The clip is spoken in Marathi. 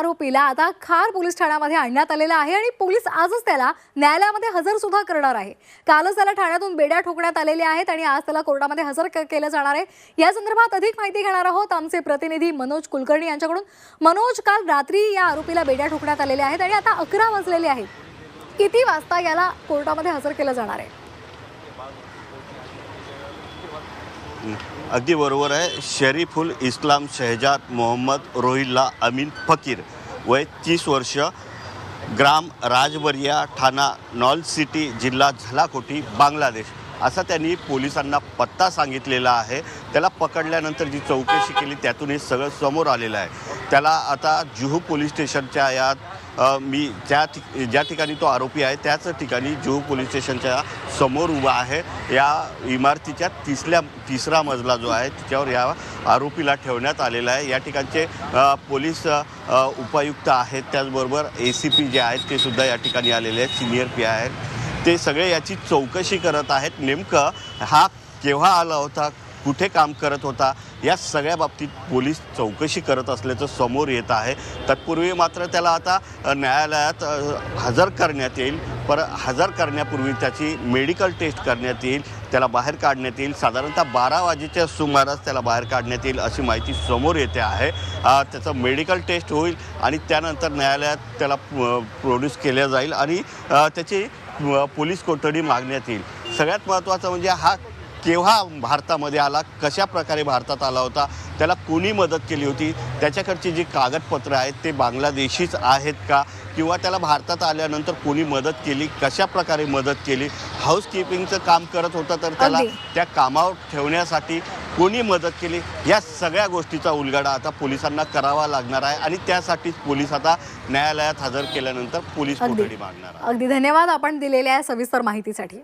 आरोपीला आता खार पोलीस ठाण्यामध्ये आणण्यात आलेला आहे आणि पोलीस आजच त्याला न्यायालयामध्ये हजर सुद्धा करणार आहे. कालच त्याला ठाण्यातून बेड्या ठोकण्यात आलेल्या आहेत आणि आज त्याला कोर्टामध्ये हजर केलं जाणार आहे. या संदर्भात अधिक माहिती घेणार आहोत आमचे प्रतिनिधी मनोज कुलकर्णी यांच्याकडून. मनोज काल रात्री या आरोपीला बेड्या ठोकण्यात आलेल्या आहेत आणि आता अकरा वाजलेले आहेत. किती वाजता याला कोर्टामध्ये हजर केलं जाणार आहे? अगदी बरोबर आहे. शरीफुल इस्लाम शहजाद मोहम्मद रोहिल्ला अमीन फकीर वय तीस वर्ष ग्राम राजबरिया ठाणा नॉल सिटी जिल्हा झलाकोटी बांगलादेश. असा त्यांनी पोलिसांना पत्ता सांगितलेला आहे. त्याला पकडल्यानंतर जी चौकशी केली त्यातून हे सगळं समोर आलेलं आहे. त्याला आता जुहू पोलीस स्टेशनच्या यात मी ज्या ठिक ज्या ठिकाणी तो आरोपी आहे त्याच ठिकाणी जुहू पोलीस स्टेशनच्या समोर उभा आहे या इमारतीच्या तिसऱ्या तिसरा मजला जो आहे तिच्यावर या आरोपीला ठेवण्यात आलेला आहे. या ठिकाणचे पोलीस उपायुक्त आहेत त्याचबरोबर ए सी पी जे आहेत ते सुद्धा या ठिकाणी आलेले आहेत सिनियर पी आहेत. ते सगळे याची चौकशी करत आहेत. नेमकं हा केव्हा आला होता? कुठे काम करत होता या सगळ्या बाबतीत पोलीस चौकशी करत असल्याचं समोर येत आहे. तत्पूर्वी मात्र त्याला आता न्यायालयात हजर करण्यात येईल. पर हजर करण्यापूर्वी त्याची मेडिकल टेस्ट करण्यात येईल. त्याला बाहेर काढण्यात येईल. साधारणतः बारा वाजेच्या सुमारास त्याला बाहेर काढण्यात येईल अशी माहिती समोर येते आहे. त्याचं मेडिकल टेस्ट होईल आणि त्यानंतर न्यायालयात त्याला प्रोड्यूस केल्या जाईल आणि त्याची पोलीस कोठडी मागण्यात येईल. सगळ्यात महत्त्वाचं म्हणजे हा केव्हा भारतामध्ये आला कशा प्रकारे भारतात आला होता त्याला कोणी मदत केली होती त्याच्याकडची जी कागदपत्रं आहेत ते बांगलादेशीच आहेत का? किंवा त्याला भारतात आल्यानंतर कोणी मदत केली कशा प्रकारे मदत केली? हाऊसकीपिंगचं काम करत होता तर त्याला. त्या कामावर ठेवण्यासाठी कोणी मदत केली? या सगळ्या गोष्टीचा उलगडा आता पोलिसांना करावा लागणार आहे आणि त्यासाठीच पोलीस आता न्यायालयात हजर केल्यानंतर पोलीस. कोठडी मागणार अगदी. धन्यवाद आपण दिलेल्या सविस्तर माहितीसाठी.